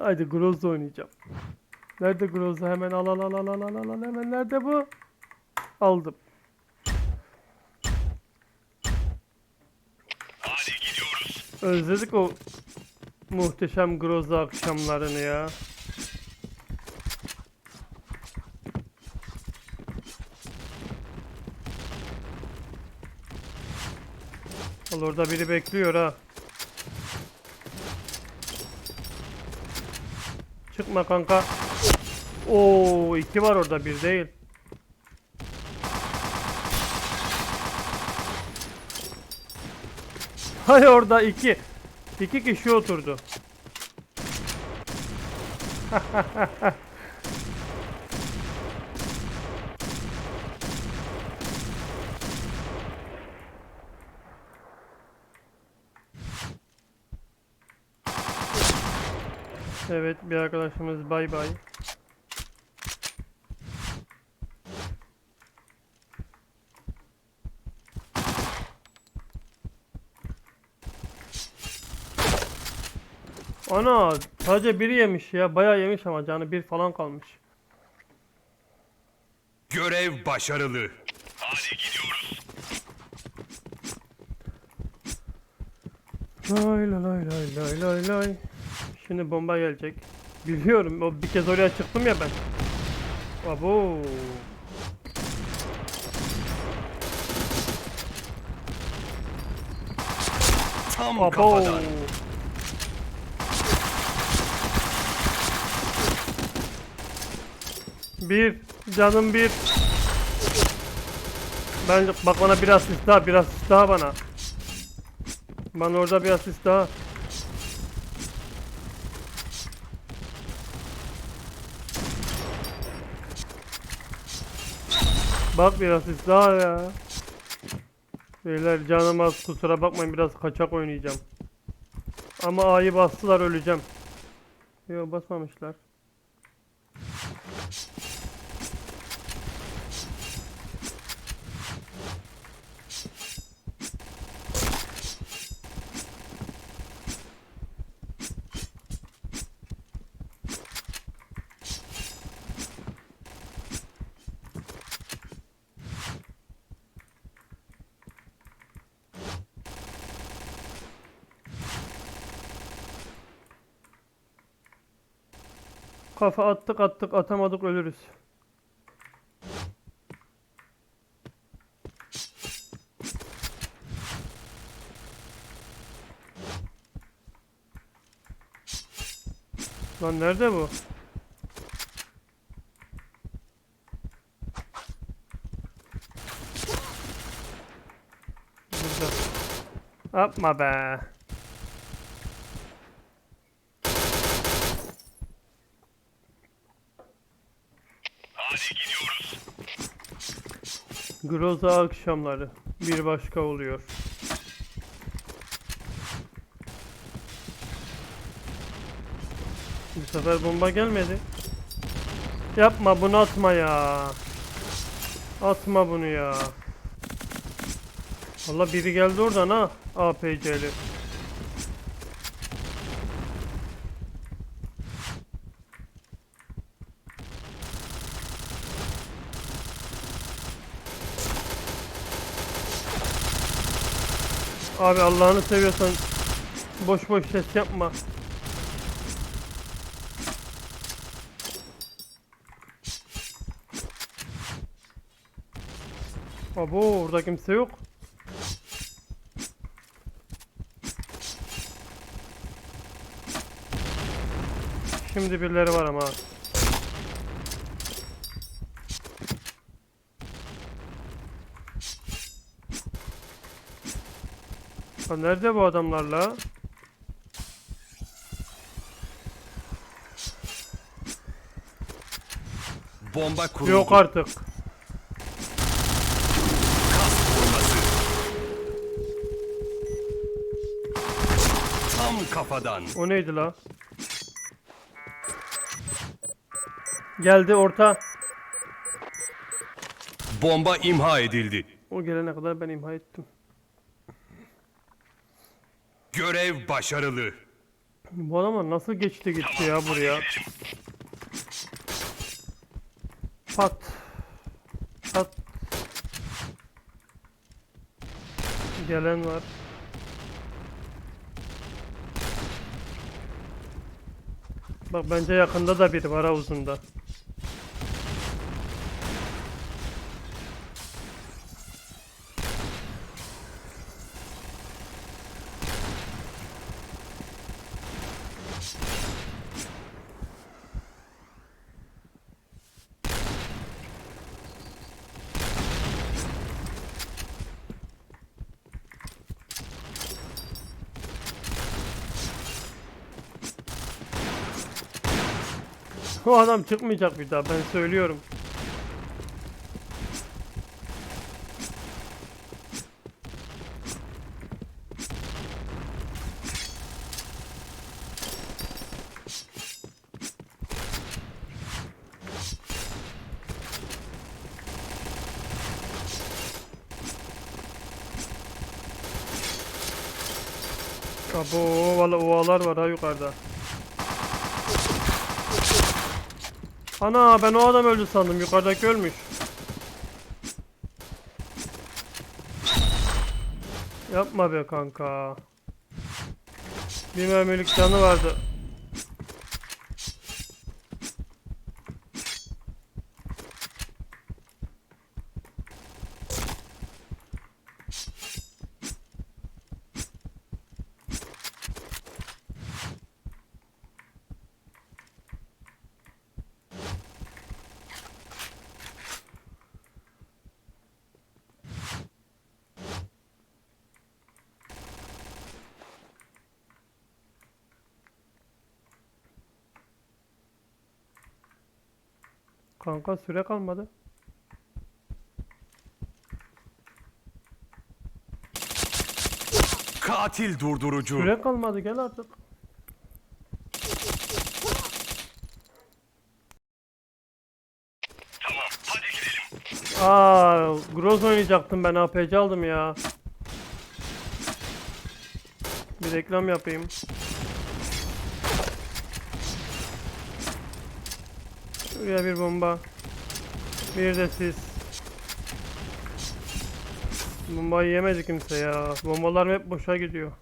Haydi Groz'da oynayacağım. Nerede Groz'da? Hemen al al al al al al al. Hemen nerede bu? Aldım. Hadi gidiyoruz. Özledik o muhteşem Groz'da akşamlarını ya. Al orada biri bekliyor ha. Çıkma kanka. Oo iki var orada bir değil. Hay orada iki. İki kişi oturdu. Evet bir arkadaşımız bay bay. Ana sadece biri yemiş ya bayağı yemiş ama canı bir falan kalmış. Görev başarılı. Hadi gidiyoruz. Lay lay lay lay lay lay. Şimdi bomba gelecek. Biliyorum o bir kez oraya çıktım ya ben. Abo. Tam Abo. kafadan. Bir canım bir. Ben bak bana biraz asist daha biraz asist daha bana. Bana orada bir asist daha. Bak bir asist daha ya. Beyler canım az kusura bakmayın biraz kaçak oynayacağım. Ama A'yı bastılar öleceğim. Yok basmamışlar. Kafa attık attık atamadık ölürüz. Lan nerede bu? Burada. Yapma be. Groza akşamları bir başka oluyor. Bu sefer bomba gelmedi. Yapma bunu atma ya. Atma bunu ya. Valla biri geldi oradan ha. APC'li. Abi Allah'ını seviyorsan boş boş ses yapma. Abo orada kimse yok. Şimdi birileri var ama. Ha, nerede bu adamlarla? Bomba kuruldu. Yok artık. Kas vurması. Tam kafadan. O neydi la? Geldi orta. Bomba imha edildi. O gelene kadar ben imha ettim. Görev başarılı. Bu adamlar nasıl geçti gitti ya buraya? Pat. Pat. Gelen var. Bak bence yakında da biri var ha O adam çıkmayacak bir daha ben söylüyorum. Abo valla ovalar var ha yukarıda. Ana ben o adam öldü sandım yukarıdaki ölmüş. Yapma be kanka. Bir mermilik canı vardı. Kanka süre kalmadı. Katil durdurucu. Süre kalmadı gel artık. Aa, Groz oynayacaktım ben APC aldım ya. Bir reklam yapayım. Şuraya bir bomba. Bir de siz. Bombayı yemedi kimse ya. Bombalarım hep boşa gidiyor.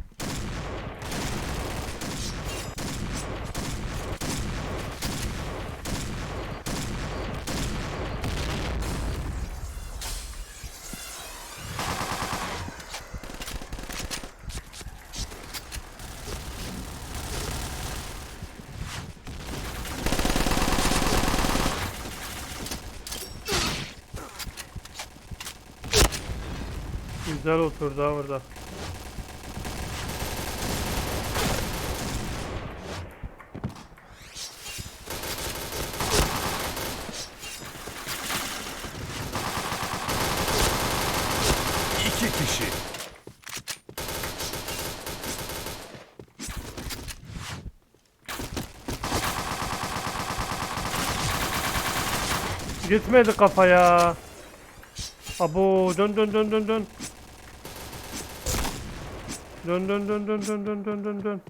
Güzel oturdu ha orada. İki kişi. Gitmedi kafaya. Abo dön dön dön dön dön. Dön dön dön dön dön dön dön dön dön.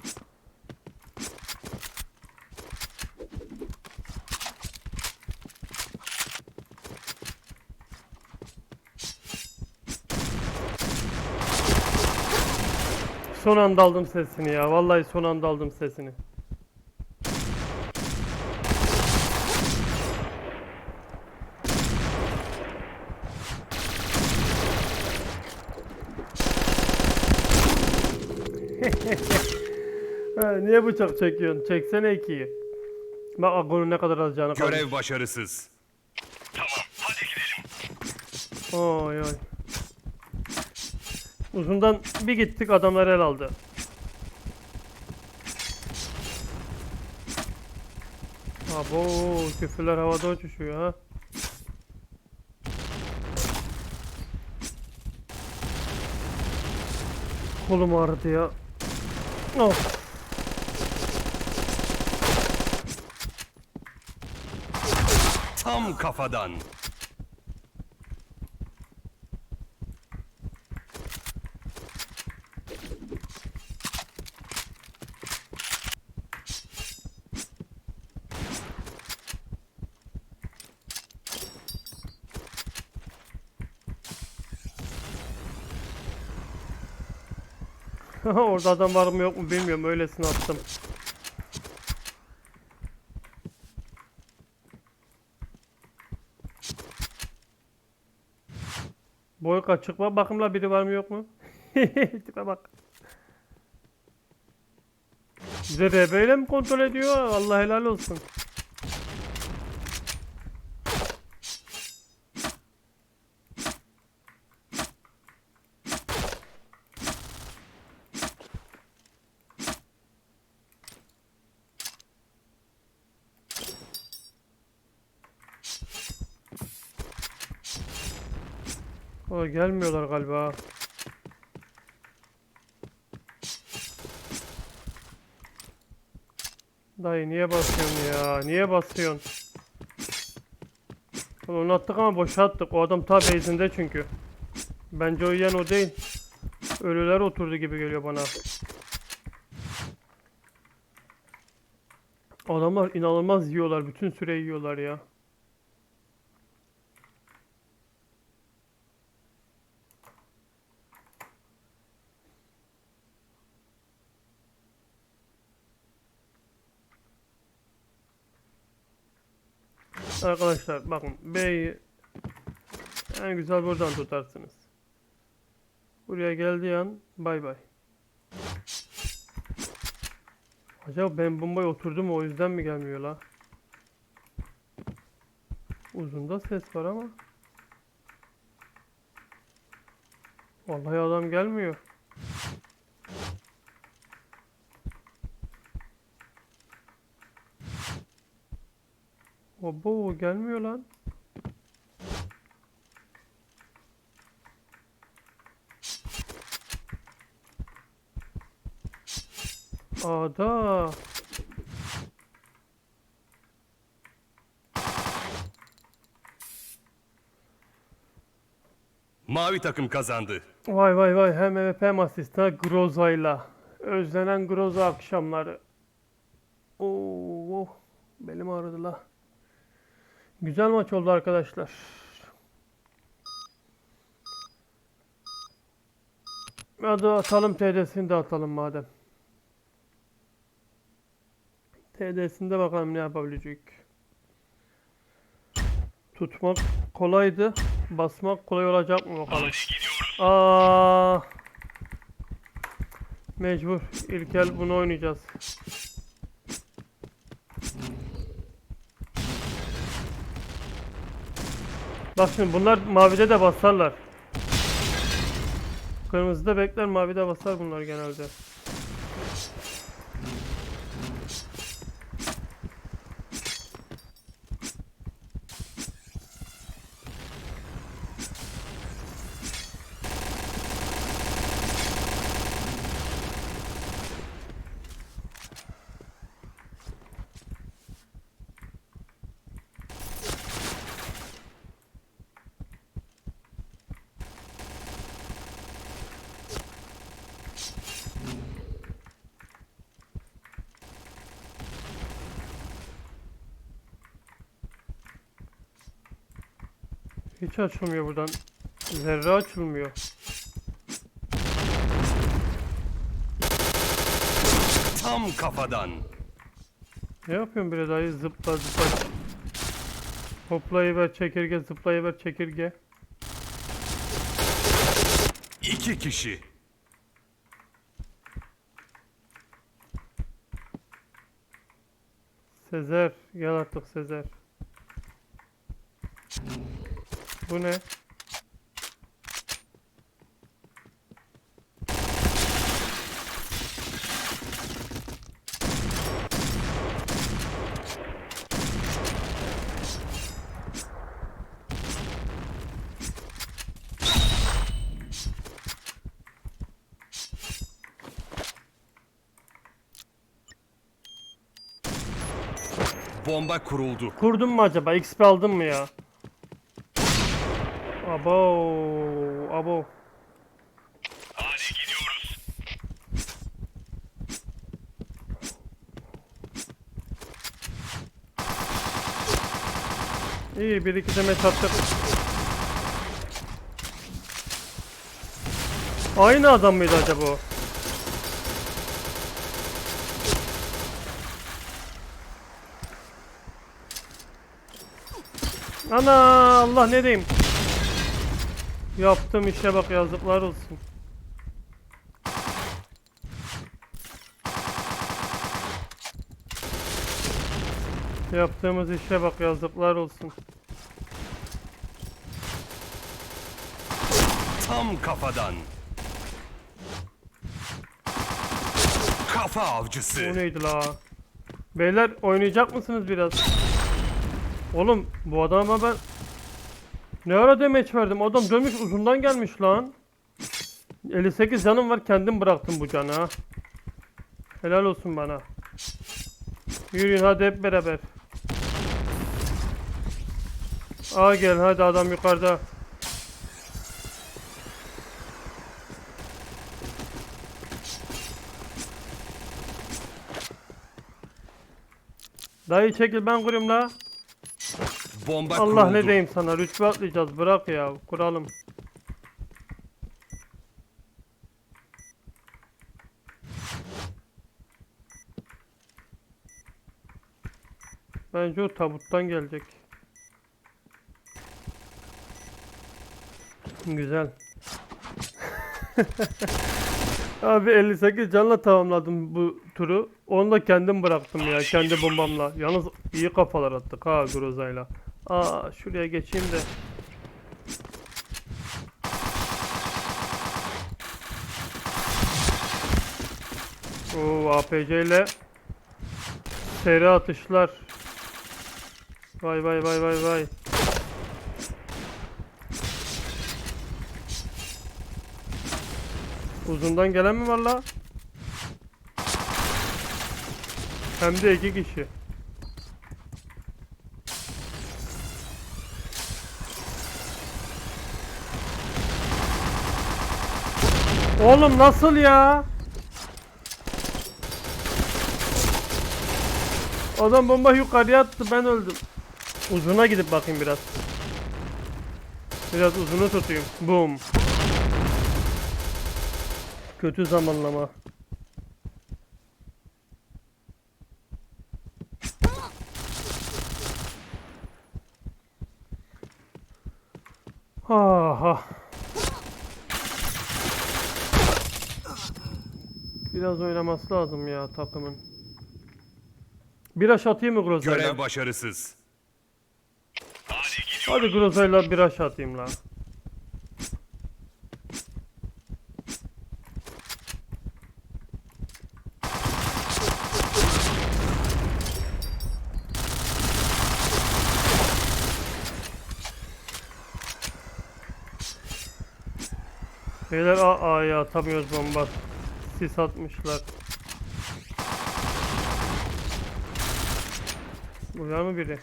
Son anda aldım sesini ya. Vallahi son anda aldım sesini. Ha, niye bıçak çekiyorsun? Çeksene ikiyi. Bak Ago'nun ne kadar alacağını kalmış. Görev başarısız. Oy oy. Uzundan bir gittik adamlar el aldı. Abo küfürler havada uçuşuyor ha. Kolum ağrıdı ya. Of. Tam kafadan. Orada adam var mı yok mu bilmiyorum öylesine attım. Kaçık var. Bakımla biri var mı yok mu? Tipe bak. Bize RB ile mi kontrol ediyor? Allah helal olsun. O gelmiyorlar galiba. Dayı niye basıyorsun ya? Niye basıyorsun? Onu attık ama boşa attık. O adam ta base'inde çünkü. Bence o yiyen o değil. Ölüler oturdu gibi geliyor bana. Adamlar inanılmaz yiyorlar. Bütün süre yiyorlar ya. Arkadaşlar bakın B'yi en güzel buradan tutarsınız. Buraya geldiği an bay bay. Acaba ben bombayı oturdum o yüzden mi gelmiyor la? Uzunda ses var ama. Vallahi adam gelmiyor. Obo gelmiyor lan. Ada. Mavi takım kazandı. Vay vay vay hem MVP hem asistan Groza'yla. Özlenen Groza akşamları. Oo, oh, belim ağrıdı la. Güzel maç oldu arkadaşlar. Hadi atalım TD'sini de atalım madem. TD'sinde bakalım ne yapabilecek. Tutmak kolaydı. Basmak kolay olacak mı bakalım. Aa. Mecbur. İlkel bunu oynayacağız. Bak şimdi bunlar mavide de basarlar. Kırmızıda bekler, mavide basar bunlar genelde. Hiç açılmıyor buradan. Zerre açılmıyor. Tam kafadan. Ne yapıyorsun bre dayı? Zıpla zıpla. Hoplayıver çekirge, zıplayıver çekirge. İki kişi. Sezer, gel artık Sezer. Bu ne? Bomba kuruldu. Kurdun mu acaba? XP aldın mı ya? Abo, abo. Hadi gidiyoruz. İyi bir iki demet attık. Aynı adam mıydı acaba o? Ana Allah ne diyeyim? Yaptığım işe bak yazıklar olsun. Yaptığımız işe bak yazıklar olsun. Tam kafadan. Kafa avcısı. neydi la? Beyler oynayacak mısınız biraz? Oğlum bu adama ben ne ara demeç verdim? Adam dönmüş uzundan gelmiş lan. 58 canım var kendim bıraktım bu canı ha. Helal olsun bana. Yürüyün hadi hep beraber. Aa gel hadi adam yukarıda. Dayı çekil ben kurayım la. Bomba Allah kuruldu. ne diyeyim sana rütbe atlayacağız bırak ya kuralım. Bence o tabuttan gelecek. Güzel. Abi 58 canla tamamladım bu turu. Onu da kendim bıraktım ya kendi bombamla. Yalnız iyi kafalar attık ha Groza'yla. Aa şuraya geçeyim de. Oo APC ile seri atışlar. Vay vay vay vay vay. Uzundan gelen mi var la? Hem de iki kişi. Oğlum nasıl ya? Adam bomba yukarıya attı ben öldüm. Uzuna gidip bakayım biraz. Biraz uzunu tutayım. Boom. Kötü zamanlama. Aha. Biraz oynaması lazım ya takımın. Biraş atayım mı Groza'yla? Görev başarısız. Hadi Groza'yla biraş atayım lan. Beyler A A'ya atamıyoruz bomba. Sis atmışlar. Uyar mı biri?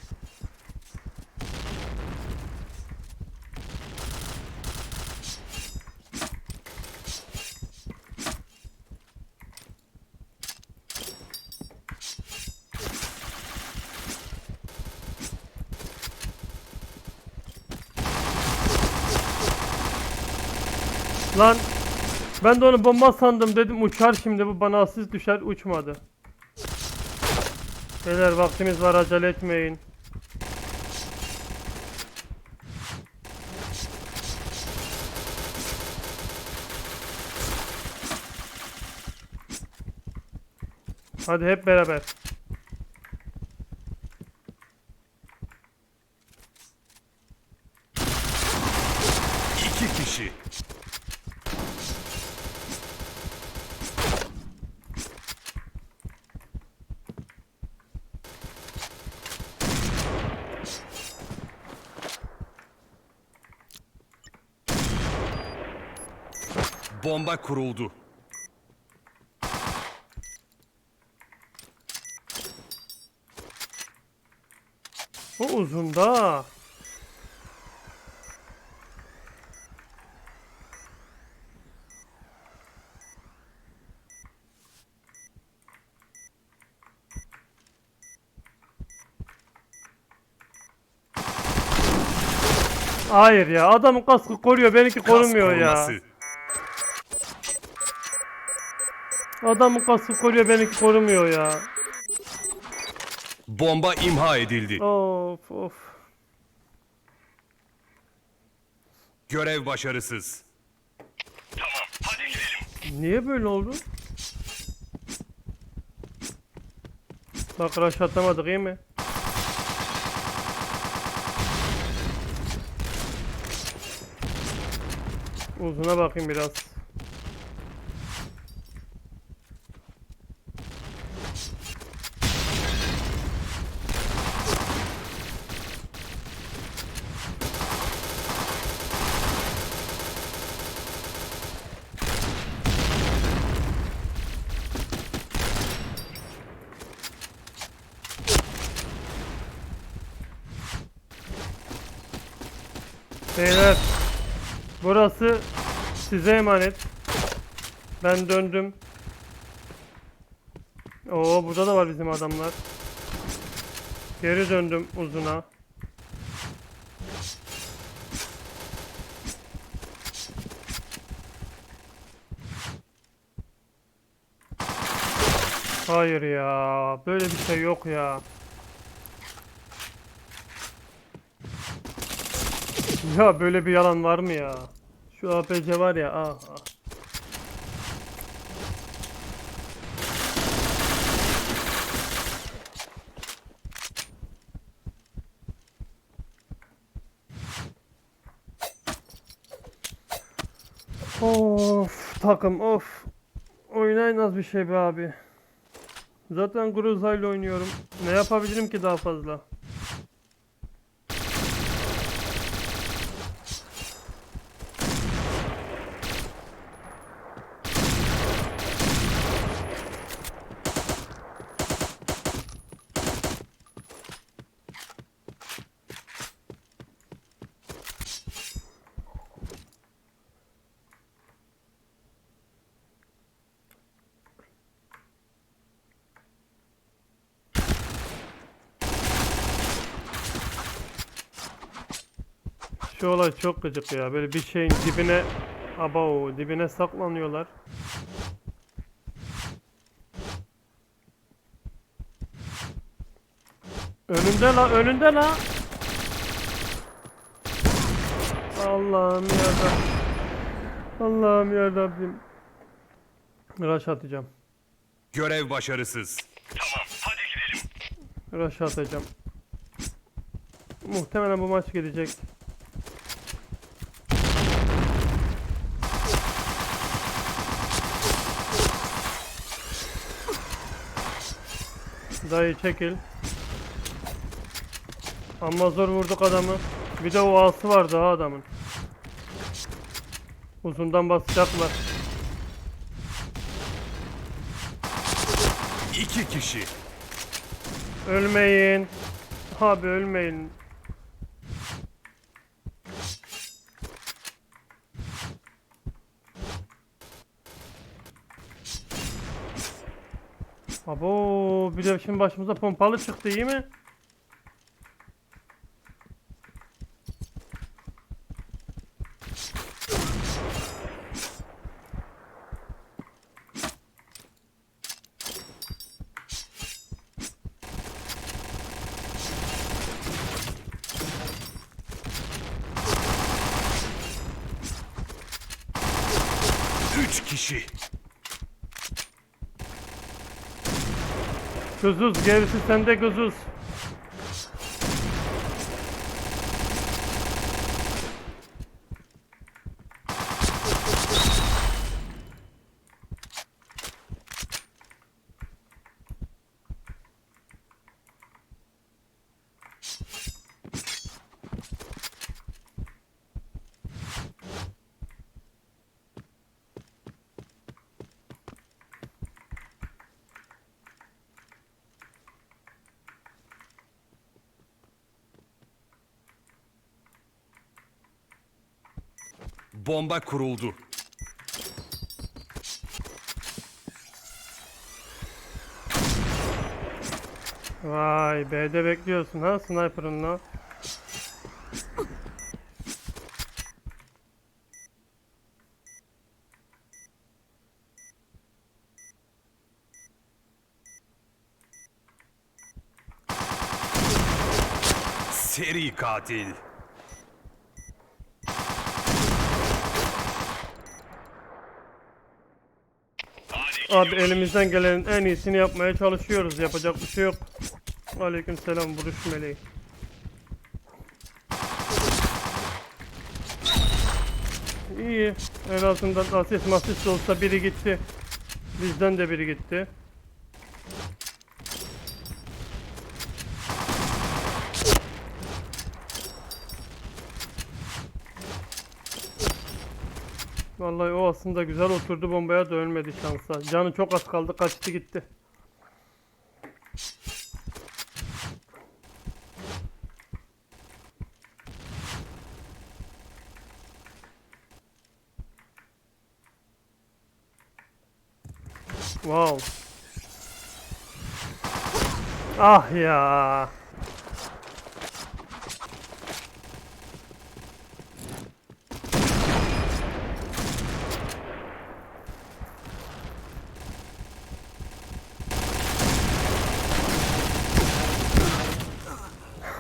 Lan ben de onu bomba sandım dedim uçar şimdi bu bana asist düşer uçmadı. Beyler vaktimiz var acele etmeyin. Hadi hep beraber. İki kişi. Bomba kuruldu. O uzunda. Hayır ya adamın kaskı koruyor benimki korumuyor ya. Adamın kaskı koruyor benimki korumuyor ya. Bomba imha edildi. Of of. Görev başarısız. Niye böyle oldu? Bak rush atamadık iyi mi? Uzuna bakayım biraz. Beyler burası size emanet. Ben döndüm. Oo burada da var bizim adamlar. Geri döndüm uzuna. Hayır ya. Böyle bir şey yok ya. Ya böyle bir yalan var mı ya? Şu APC var ya. Ah, ah. Of takım of. Oynayın az bir şey be abi. Zaten Groza ile oynuyorum. Ne yapabilirim ki daha fazla? Şu olay çok gıcık ya. Böyle bir şeyin dibine aba dibine saklanıyorlar. Önünde la, önünde la. Allah'ım ya Allah'ım ya Rabbim. Rush atacağım. Görev başarısız. Rush atacağım. Muhtemelen bu maç gidecek. Dayı çekil. Amma zor vurduk adamı. Bir de o ası vardı ha adamın. Uzundan basacaklar. İki kişi. Ölmeyin. Abi ölmeyin. Abo bir de şimdi başımıza pompalı çıktı iyi mi? Üç kişi. Kızuz gerisi sende kızuz. Bomba kuruldu. Vay B'de bekliyorsun ha sniper'ınla. Seri katil. Abi elimizden gelenin en iyisini yapmaya çalışıyoruz. Yapacak bir şey yok. Aleyküm selam vuruş meleği. İyi. En azından asist masist olsa biri gitti. Bizden de biri gitti. Vallahi o aslında güzel oturdu bombaya da ölmedi şansa. Canı çok az kaldı kaçtı gitti. Wow. Ah ya.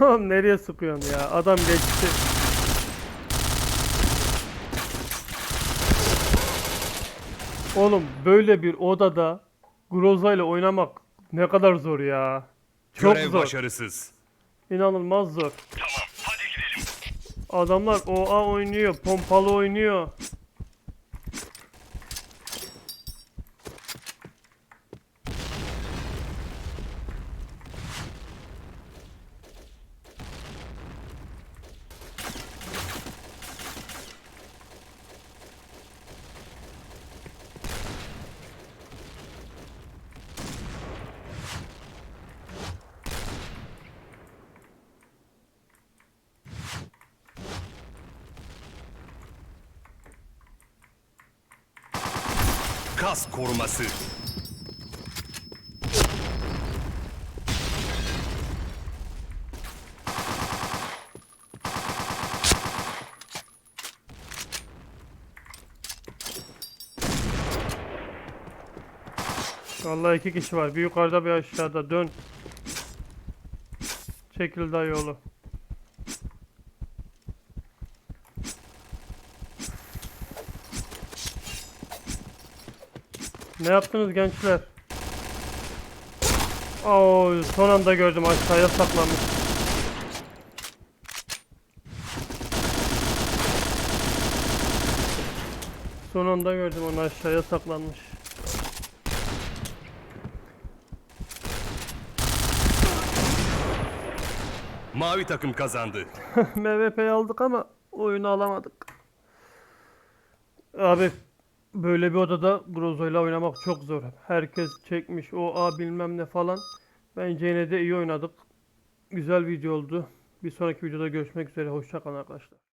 Oğlum nereye sıkıyorsun ya? Adam geçti. Oğlum böyle bir odada Groza ile oynamak ne kadar zor ya. Çok Görev zor. başarısız. İnanılmaz zor. Adamlar OA oynuyor, pompalı oynuyor. Kas koruması. Vallahi iki kişi var. Bir yukarıda bir aşağıda. Dön. Çekil dayı yolu. Ne yaptınız gençler? Oo, son anda gördüm aşağıya saklanmış. Son anda gördüm onu aşağıya saklanmış. Mavi takım kazandı. MVP'yi aldık ama oyunu alamadık. Abi böyle bir odada Grozo'yla oynamak çok zor. Herkes çekmiş o a bilmem ne falan. Bence yine de iyi oynadık. Güzel video oldu. Bir sonraki videoda görüşmek üzere. Hoşçakalın arkadaşlar.